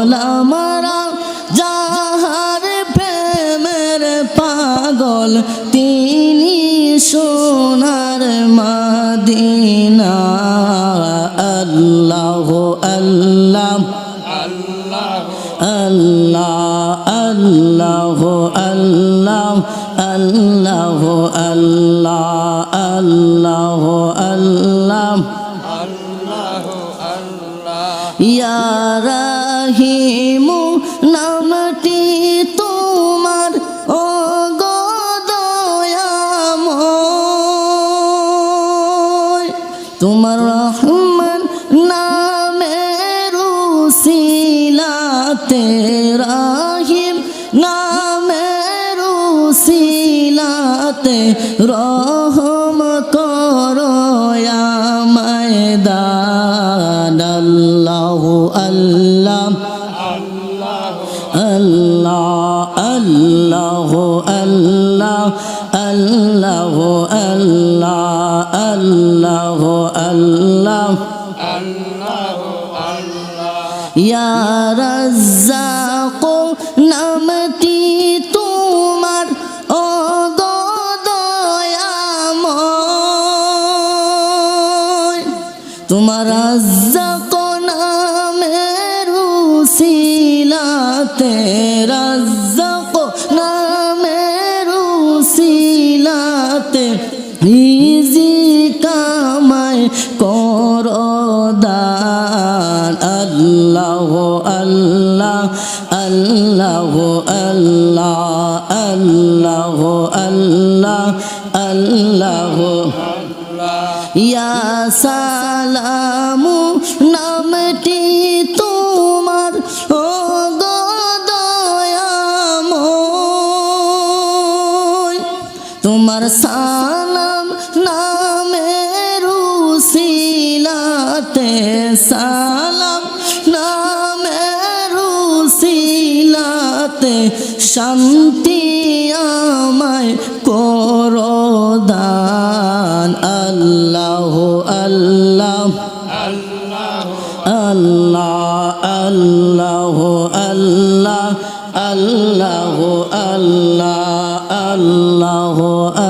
পাগল আমরা, যাহার প্রেমের পাগল, তিনি সোনার মাদিনা। আল্লাহ আল্লাহ। আল্লাহ আল্লাহ আল্লাহ। আল্লাহ আল্লাহ আল্লাহ। ইয়ারাহিমু নামটি তোমার ও গদয়াম তোমার রহমান নামের সিলাতে রাহিম নামের সিলাতে রহ আল্লাহ আল্লাহ আল্লাহ আল্লাহ আল্লাহ। আল্লাহ ইয়া রাজ্জাক, নামটি তোমার ও দয়াময় তোমার রাজ্জাক নামের উসিলাতে কর দান। আল্লাহ আল্লাহ আল্লাহ আল্লাহ আল্লাহ আল্লাহ। আল্লাহ ইয়া সালামু নামটি তোমার, ও তোমার সালাম নামের সালাম নামের উসিলাতে শান্তি আমায় করো দান আল্লাহ আল্লাহ আল্লাহ আল্লাহ আল্লাহ আল্লাহ আল্লাহ আল্লাহ আল্লাহ।